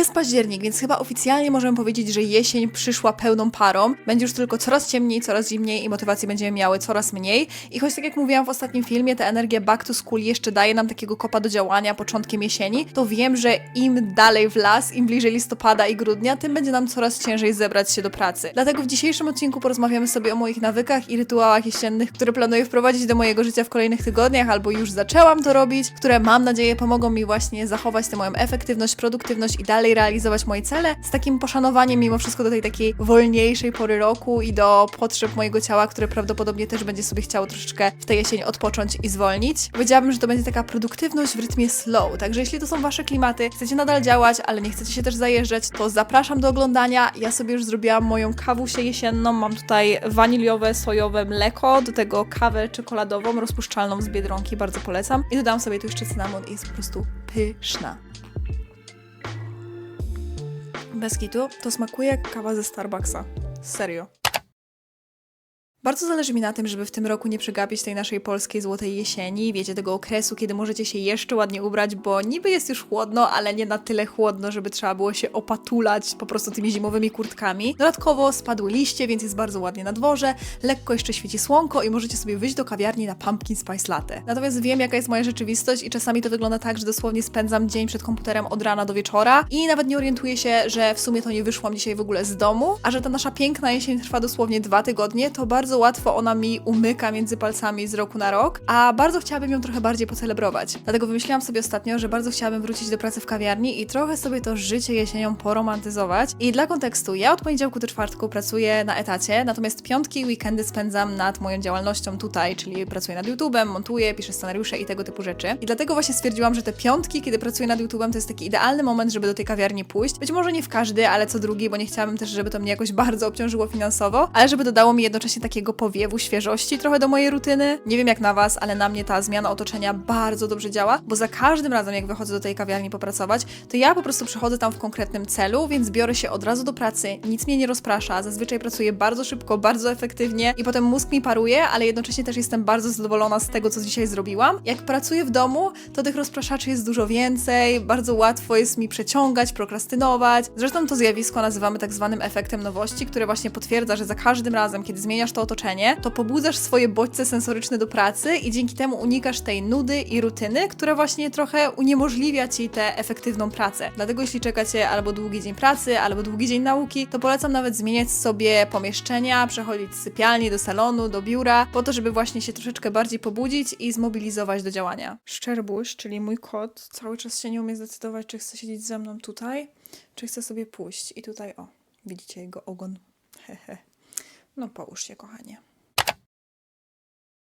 Jest październik, więc chyba oficjalnie możemy powiedzieć, że jesień przyszła pełną parą. Będzie już tylko coraz ciemniej, coraz zimniej i motywacji będziemy miały coraz mniej. I choć tak jak mówiłam w ostatnim filmie, ta energia back to school jeszcze daje nam takiego kopa do działania początkiem jesieni, to wiem, że im dalej w las, im bliżej listopada i grudnia, tym będzie nam coraz ciężej zebrać się do pracy. Dlatego w dzisiejszym odcinku porozmawiamy sobie o moich nawykach i rytuałach jesiennych, które planuję wprowadzić do mojego życia w kolejnych tygodniach, albo już zaczęłam to robić, które mam nadzieję pomogą mi właśnie zachować tę moją efektywność, produktywność i dalej realizować moje cele z takim poszanowaniem mimo wszystko do tej takiej wolniejszej pory roku i do potrzeb mojego ciała, które prawdopodobnie też będzie sobie chciało troszeczkę w tej jesieni odpocząć i zwolnić. Powiedziałabym, że to będzie taka produktywność w rytmie slow, także jeśli to są wasze klimaty, chcecie nadal działać, ale nie chcecie się też zajeżdżać, to zapraszam do oglądania. Ja sobie już zrobiłam moją kawusię jesienną, mam tutaj waniliowe, sojowe mleko, do tego kawę czekoladową, rozpuszczalną z Biedronki, bardzo polecam. I dodam sobie tu jeszcze cynamon i jest po prostu pyszna. Bez to smakuje jak kawa ze Starbucksa. Serio. Bardzo zależy mi na tym, żeby w tym roku nie przegapić tej naszej polskiej złotej jesieni, wiecie, tego okresu, kiedy możecie się jeszcze ładnie ubrać, bo niby jest już chłodno, ale nie na tyle chłodno, żeby trzeba było się opatulać po prostu tymi zimowymi kurtkami. Dodatkowo spadły liście, więc jest bardzo ładnie na dworze, lekko jeszcze świeci słonko i możecie sobie wyjść do kawiarni na pumpkin spice latte. Natomiast wiem, jaka jest moja rzeczywistość i czasami to wygląda tak, że dosłownie spędzam dzień przed komputerem od rana do wieczora i nawet nie orientuję się, że w sumie to nie wyszłam dzisiaj w ogóle z domu, a że ta nasza piękna jesień trwa dosłownie dwa tygodnie, to bardzo łatwo ona mi umyka między palcami z roku na rok, a bardzo chciałabym ją trochę bardziej pocelebrować. Dlatego wymyśliłam sobie ostatnio, że bardzo chciałabym wrócić do pracy w kawiarni i trochę sobie to życie jesienią poromantyzować. I dla kontekstu, ja od poniedziałku do czwartku pracuję na etacie, natomiast piątki i weekendy spędzam nad moją działalnością tutaj, czyli pracuję nad YouTube'em, montuję, piszę scenariusze i tego typu rzeczy. I dlatego właśnie stwierdziłam, że te piątki, kiedy pracuję nad YouTube'em, to jest taki idealny moment, żeby do tej kawiarni pójść. Być może nie w każdy, ale co drugi, bo nie chciałabym też, żeby to mnie jakoś bardzo obciążyło finansowo, ale żeby dodało mi jednocześnie takiego powiewu świeżości trochę do mojej rutyny. Nie wiem jak na was, ale na mnie ta zmiana otoczenia bardzo dobrze działa, bo za każdym razem jak wychodzę do tej kawiarni popracować, to ja po prostu przychodzę tam w konkretnym celu, więc biorę się od razu do pracy, nic mnie nie rozprasza, zazwyczaj pracuję bardzo szybko, bardzo efektywnie i potem mózg mi paruje, ale jednocześnie też jestem bardzo zadowolona z tego, co dzisiaj zrobiłam. Jak pracuję w domu, to tych rozpraszaczy jest dużo więcej, bardzo łatwo jest mi przeciągać, prokrastynować. Zresztą to zjawisko nazywamy tak zwanym efektem nowości, które właśnie potwierdza, że za każdym razem, kiedy zmieniasz to otoczenie, to pobudzasz swoje bodźce sensoryczne do pracy i dzięki temu unikasz tej nudy i rutyny, która właśnie trochę uniemożliwia ci tę efektywną pracę. Dlatego jeśli czekacie albo długi dzień pracy, albo długi dzień nauki, to polecam nawet zmieniać sobie pomieszczenia, przechodzić z sypialni do salonu, do biura, po to, żeby właśnie się troszeczkę bardziej pobudzić i zmobilizować do działania. Szczerbuś, czyli mój kot, cały czas się nie umie zdecydować, czy chce siedzieć ze mną tutaj, czy chce sobie pójść. I tutaj, o, widzicie jego ogon. Hehe. No połóż się, kochanie.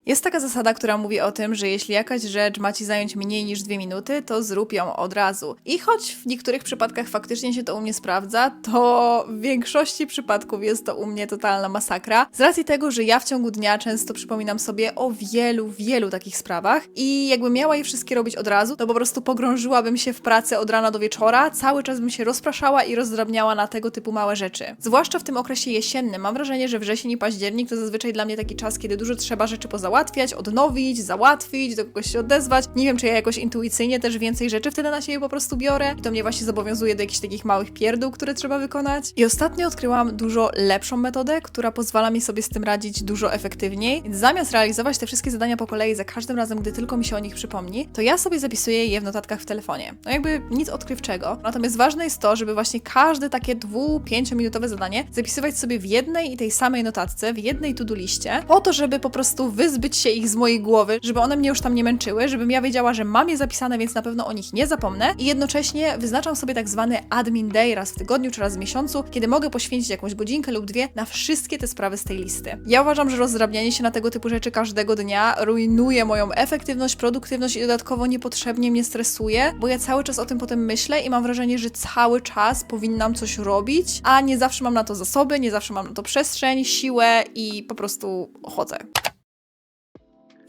Jest taka zasada, która mówi o tym, że jeśli jakaś rzecz ma ci zająć mniej niż dwie minuty, to zrób ją od razu. I choć w niektórych przypadkach faktycznie się to u mnie sprawdza, to w większości przypadków jest to u mnie totalna masakra. Z racji tego, że ja w ciągu dnia często przypominam sobie o wielu, wielu takich sprawach i jakbym miała je wszystkie robić od razu, to po prostu pogrążyłabym się w pracy od rana do wieczora, cały czas bym się rozpraszała i rozdrabniała na tego typu małe rzeczy. Zwłaszcza w tym okresie jesiennym. Mam wrażenie, że wrzesień i październik to zazwyczaj dla mnie taki czas, kiedy dużo trzeba rzeczy pozałatwiać, odnowić, załatwić, do kogoś się odezwać. Nie wiem, czy ja jakoś intuicyjnie też więcej rzeczy wtedy na siebie po prostu biorę i to mnie właśnie zobowiązuje do jakichś takich małych pierdół, które trzeba wykonać. I ostatnio odkryłam dużo lepszą metodę, która pozwala mi sobie z tym radzić dużo efektywniej. Więc zamiast realizować te wszystkie zadania po kolei za każdym razem, gdy tylko mi się o nich przypomni, to ja sobie zapisuję je w notatkach w telefonie. No jakby nic odkrywczego. Natomiast ważne jest to, żeby właśnie każde takie dwu, pięciominutowe zadanie zapisywać sobie w jednej i tej samej notatce, w jednej to-do liście, po to, żeby po prostu wyzbyć się ich z mojej głowy, żeby one mnie już tam nie męczyły, żebym ja wiedziała, że mam je zapisane, więc na pewno o nich nie zapomnę i jednocześnie wyznaczam sobie tak zwany admin day raz w tygodniu czy raz w miesiącu, kiedy mogę poświęcić jakąś godzinkę lub dwie na wszystkie te sprawy z tej listy. Ja uważam, że rozdrabnianie się na tego typu rzeczy każdego dnia rujnuje moją efektywność, produktywność i dodatkowo niepotrzebnie mnie stresuje, bo ja cały czas o tym potem myślę i mam wrażenie, że cały czas powinnam coś robić, a nie zawsze mam na to zasoby, nie zawsze mam na to przestrzeń, siłę i po prostu chodzę.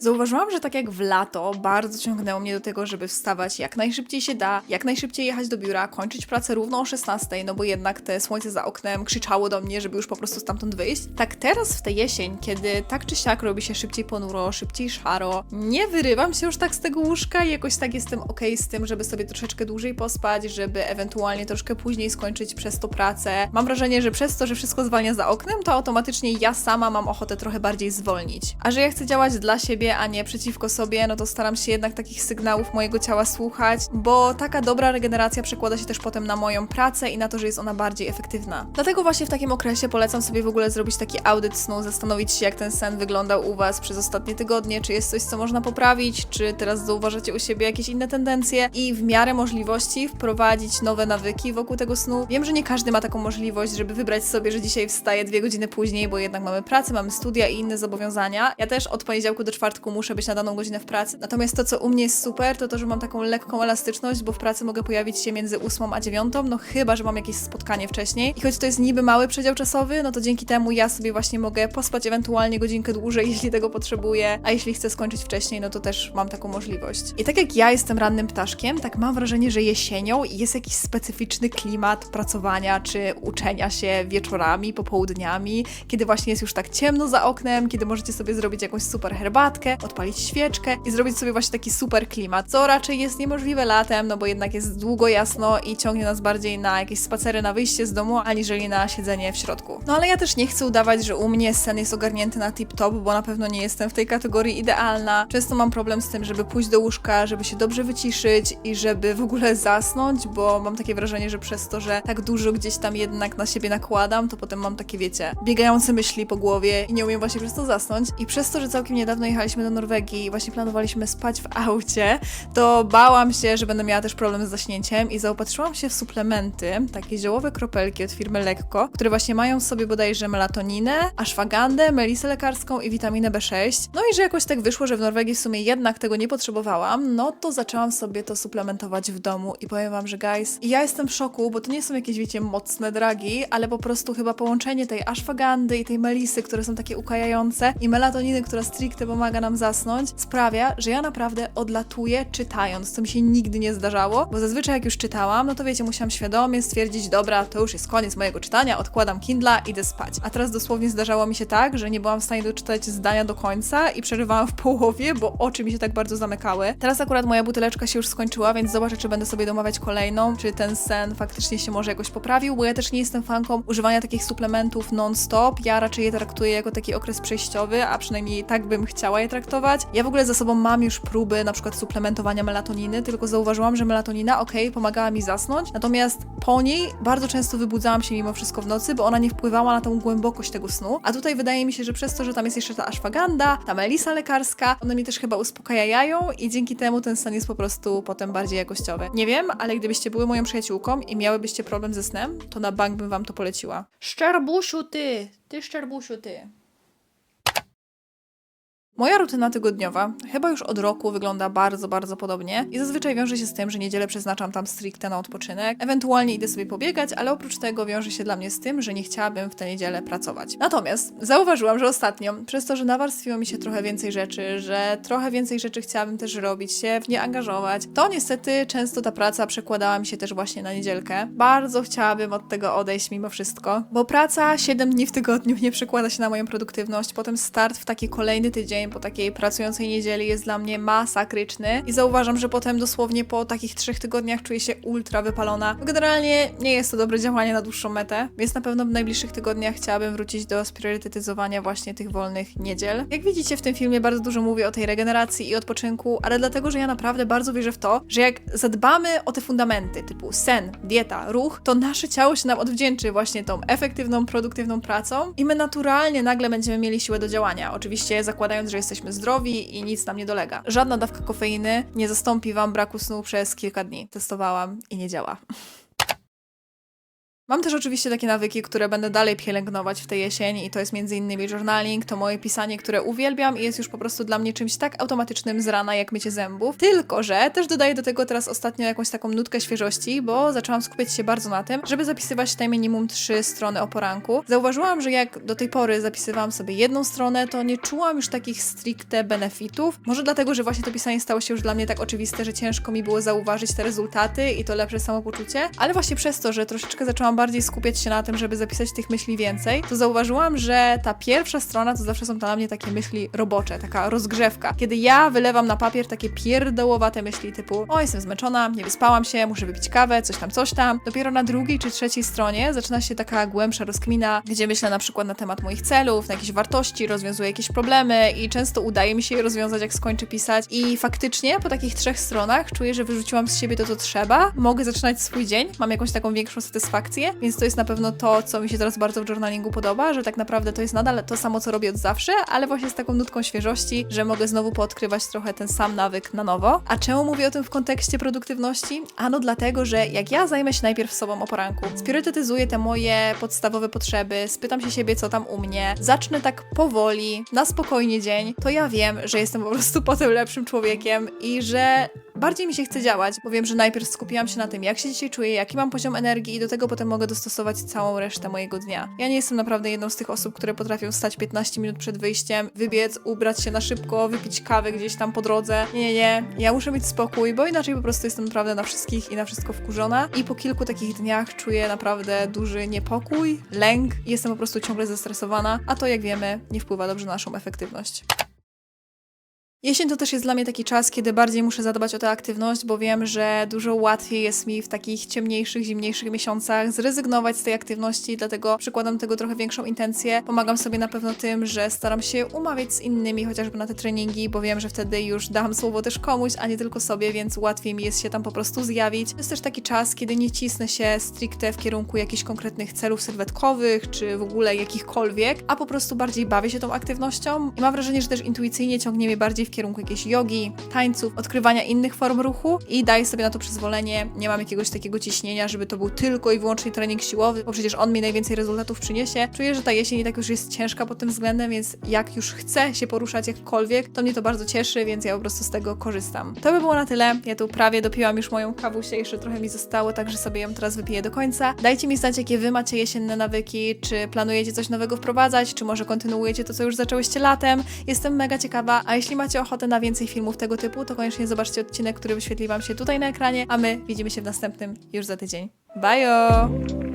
Zauważyłam, że tak jak w lato, bardzo ciągnęło mnie do tego, żeby wstawać jak najszybciej się da, jak najszybciej jechać do biura, kończyć pracę równo o 16, no bo jednak te słońce za oknem krzyczało do mnie, żeby już po prostu stamtąd wyjść. Tak teraz w tę jesień, kiedy tak czy siak robi się szybciej ponuro, szybciej szaro, nie wyrywam się już tak z tego łóżka i jakoś tak jestem okej z tym, żeby sobie troszeczkę dłużej pospać, żeby ewentualnie troszkę później skończyć przez to pracę. Mam wrażenie, że przez to, że wszystko zwalnia za oknem, to automatycznie ja sama mam ochotę trochę bardziej zwolnić. A że ja chcę działać dla siebie, a nie przeciwko sobie, no to staram się jednak takich sygnałów mojego ciała słuchać, bo taka dobra regeneracja przekłada się też potem na moją pracę i na to, że jest ona bardziej efektywna. Dlatego właśnie w takim okresie polecam sobie w ogóle zrobić taki audyt snu, zastanowić się, jak ten sen wyglądał u Was przez ostatnie tygodnie, czy jest coś, co można poprawić, czy teraz zauważacie u siebie jakieś inne tendencje i w miarę możliwości wprowadzić nowe nawyki wokół tego snu. Wiem, że nie każdy ma taką możliwość, żeby wybrać sobie, że dzisiaj wstaje dwie godziny później, bo jednak mamy pracę, mamy studia i inne zobowiązania. Ja też od poniedziałku do czwartku muszę być na daną godzinę w pracy. Natomiast to, co u mnie jest super, to to, że mam taką lekką elastyczność, bo w pracy mogę pojawić się między 8 a 9, no chyba, że mam jakieś spotkanie wcześniej. I choć to jest niby mały przedział czasowy, no to dzięki temu ja sobie właśnie mogę pospać ewentualnie godzinkę dłużej, jeśli tego potrzebuję, a jeśli chcę skończyć wcześniej, no to też mam taką możliwość. I tak jak ja jestem rannym ptaszkiem, tak mam wrażenie, że jesienią jest jakiś specyficzny klimat pracowania czy uczenia się wieczorami, popołudniami, kiedy właśnie jest już tak ciemno za oknem, kiedy możecie sobie zrobić jakąś super odpalić świeczkę i zrobić sobie właśnie taki super klimat, co raczej jest niemożliwe latem, no bo jednak jest długo jasno i ciągnie nas bardziej na jakieś spacery, na wyjście z domu, aniżeli na siedzenie w środku. No ale ja też nie chcę udawać, że u mnie sen jest ogarnięty na tip-top, bo na pewno nie jestem w tej kategorii idealna. Często mam problem z tym, żeby pójść do łóżka, żeby się dobrze wyciszyć i żeby w ogóle zasnąć, bo mam takie wrażenie, że przez to, że tak dużo gdzieś tam jednak na siebie nakładam, to potem mam takie, wiecie, biegające myśli po głowie i nie umiem właśnie przez to zasnąć. I przez to, że całkiem niedawno jechaliśmy do Norwegii i właśnie planowaliśmy spać w aucie, to bałam się, że będę miała też problem z zaśnięciem i zaopatrzyłam się w suplementy, takie ziołowe kropelki od firmy Lekko, które właśnie mają w sobie bodajże melatoninę, ashwagandę, melisę lekarską i witaminę B6. No i że jakoś tak wyszło, że w Norwegii w sumie jednak tego nie potrzebowałam, no to zaczęłam sobie to suplementować w domu i powiem wam, że guys, ja jestem w szoku, bo to nie są jakieś, wiecie, mocne dragi, ale po prostu chyba połączenie tej ashwagandy i tej melisy, które są takie ukajające i melatoniny, która stricte pomaga nam zasnąć, sprawia, że ja naprawdę odlatuję czytając, co mi się nigdy nie zdarzało, bo zazwyczaj jak już czytałam, no to wiecie, musiałam świadomie stwierdzić, dobra, to już jest koniec mojego czytania, odkładam Kindla, idę spać. A teraz dosłownie zdarzało mi się tak, że nie byłam w stanie doczytać zdania do końca i przerywałam w połowie, bo oczy mi się tak bardzo zamykały. Teraz akurat moja buteleczka się już skończyła, więc zobaczę, czy będę sobie domawiać kolejną, czy ten sen faktycznie się może jakoś poprawił, bo ja też nie jestem fanką używania takich suplementów non-stop. Ja raczej je traktuję jako taki okres przejściowy, a przynajmniej tak bym chciała je traktować. Ja w ogóle za sobą mam już próby na przykład suplementowania melatoniny, tylko zauważyłam, że melatonina, ok, pomagała mi zasnąć, natomiast po niej bardzo często wybudzałam się mimo wszystko w nocy, bo ona nie wpływała na tą głębokość tego snu. A tutaj wydaje mi się, że przez to, że tam jest jeszcze ta ashwaganda, ta melisa lekarska, one mnie też chyba uspokajają i dzięki temu ten sen jest po prostu potem bardziej jakościowy. Nie wiem, ale gdybyście były moją przyjaciółką i miałybyście problem ze snem, to na bank bym wam to poleciła. Szczerbusiu ty! Ty szczerbusiu ty! Moja rutyna tygodniowa chyba już od roku wygląda bardzo, bardzo podobnie i zazwyczaj wiąże się z tym, że niedzielę przeznaczam tam stricte na odpoczynek, ewentualnie idę sobie pobiegać, ale oprócz tego wiąże się dla mnie z tym, że nie chciałabym w tę niedzielę pracować. Natomiast zauważyłam, że ostatnio, przez to, że nawarstwiło mi się trochę więcej rzeczy, że trochę więcej rzeczy chciałabym też robić, się w nie angażować, to niestety często ta praca przekładała mi się też właśnie na niedzielkę. Bardzo chciałabym od tego odejść mimo wszystko, bo praca 7 dni w tygodniu nie przekłada się na moją produktywność, potem start w taki kolejny tydzień po takiej pracującej niedzieli jest dla mnie masakryczny i zauważam, że potem dosłownie po takich trzech tygodniach czuję się ultra wypalona. Generalnie nie jest to dobre działanie na dłuższą metę, więc na pewno w najbliższych tygodniach chciałabym wrócić do spriorytetyzowania właśnie tych wolnych niedziel. Jak widzicie w tym filmie bardzo dużo mówię o tej regeneracji i odpoczynku, ale dlatego, że ja naprawdę bardzo wierzę w to, że jak zadbamy o te fundamenty typu sen, dieta, ruch, to nasze ciało się nam odwdzięczy właśnie tą efektywną, produktywną pracą i my naturalnie nagle będziemy mieli siłę do działania. Oczywiście zakładając, że jesteśmy zdrowi i nic nam nie dolega. Żadna dawka kofeiny nie zastąpi wam braku snu przez kilka dni. Testowałam i nie działa. Mam też oczywiście takie nawyki, które będę dalej pielęgnować w tej jesieni i to jest m.in. journaling, to moje pisanie, które uwielbiam i jest już po prostu dla mnie czymś tak automatycznym z rana, jak mycie zębów. Tylko, że też dodaję do tego teraz ostatnio jakąś taką nutkę świeżości, bo zaczęłam skupiać się bardzo na tym, żeby zapisywać te minimum trzy strony o poranku. Zauważyłam, że jak do tej pory zapisywałam sobie jedną stronę, to nie czułam już takich stricte benefitów. Może dlatego, że właśnie to pisanie stało się już dla mnie tak oczywiste, że ciężko mi było zauważyć te rezultaty i to lepsze samopoczucie, ale właśnie przez to, że troszeczkę zaczęłam bardziej skupiać się na tym, żeby zapisać tych myśli więcej, to zauważyłam, że ta pierwsza strona to zawsze są dla mnie takie myśli robocze, taka rozgrzewka. Kiedy ja wylewam na papier takie pierdołowate myśli typu o, jestem zmęczona, nie wyspałam się, muszę wypić kawę, coś tam, coś tam. Dopiero na drugiej czy trzeciej stronie zaczyna się taka głębsza rozkmina, gdzie myślę na przykład na temat moich celów, na jakieś wartości, rozwiązuję jakieś problemy i często udaje mi się je rozwiązać, jak skończę pisać. I faktycznie po takich trzech stronach czuję, że wyrzuciłam z siebie to, co trzeba. Mogę zaczynać swój dzień, mam jakąś taką większą satysfakcję, więc to jest na pewno to, co mi się teraz bardzo w journalingu podoba, że tak naprawdę to jest nadal to samo, co robię od zawsze, ale właśnie z taką nutką świeżości, że mogę znowu poodkrywać trochę ten sam nawyk na nowo. A czemu mówię o tym w kontekście produktywności? Ano dlatego, że jak ja zajmę się najpierw sobą o poranku, spriorytetyzuję te moje podstawowe potrzeby, spytam się siebie, co tam u mnie, zacznę tak powoli, na spokojnie dzień, to ja wiem, że jestem po prostu potem lepszym człowiekiem i że bardziej mi się chce działać, bo wiem, że najpierw skupiłam się na tym, jak się dzisiaj czuję, jaki mam poziom energii i do tego potem mogę dostosować całą resztę mojego dnia. Ja nie jestem naprawdę jedną z tych osób, które potrafią stać 15 minut przed wyjściem, wybiec, ubrać się na szybko, wypić kawę gdzieś tam po drodze. Nie, nie, nie. Ja muszę mieć spokój, bo inaczej po prostu jestem naprawdę na wszystkich i na wszystko wkurzona i po kilku takich dniach czuję naprawdę duży niepokój, lęk jestem po prostu ciągle zestresowana, a to jak wiemy nie wpływa dobrze na naszą efektywność. Jesień to też jest dla mnie taki czas, kiedy bardziej muszę zadbać o tę aktywność, bo wiem, że dużo łatwiej jest mi w takich ciemniejszych, zimniejszych miesiącach zrezygnować z tej aktywności, dlatego przykładam tego trochę większą intencję. Pomagam sobie na pewno tym, że staram się umawiać z innymi chociażby na te treningi, bo wiem, że wtedy już dam słowo też komuś, a nie tylko sobie, więc łatwiej mi jest się tam po prostu zjawić. To jest też taki czas, kiedy nie cisnę się stricte w kierunku jakichś konkretnych celów sylwetkowych, czy w ogóle jakichkolwiek, a po prostu bardziej bawię się tą aktywnością i mam wrażenie, że też intuicyjnie ciągnie mnie bardziej w kierunku jakiejś jogi, tańców, odkrywania innych form ruchu i daję sobie na to przyzwolenie. Nie mam jakiegoś takiego ciśnienia, żeby to był tylko i wyłącznie trening siłowy, bo przecież on mi najwięcej rezultatów przyniesie. Czuję, że ta jesień i tak już jest ciężka pod tym względem, więc jak już chcę się poruszać jakkolwiek, to mnie to bardzo cieszy, więc ja po prostu z tego korzystam. To by było na tyle. Ja tu prawie dopiłam już moją kawusię, jeszcze trochę mi zostało, także sobie ją teraz wypiję do końca. Dajcie mi znać, jakie wy macie jesienne nawyki, czy planujecie coś nowego wprowadzać, czy może kontynuujecie to, co już zaczęłyście latem. Jestem mega ciekawa, a jeśli macie na więcej filmów tego typu, to koniecznie zobaczcie odcinek, który wyświetli Wam się tutaj na ekranie, a my widzimy się w następnym już za tydzień. Bye!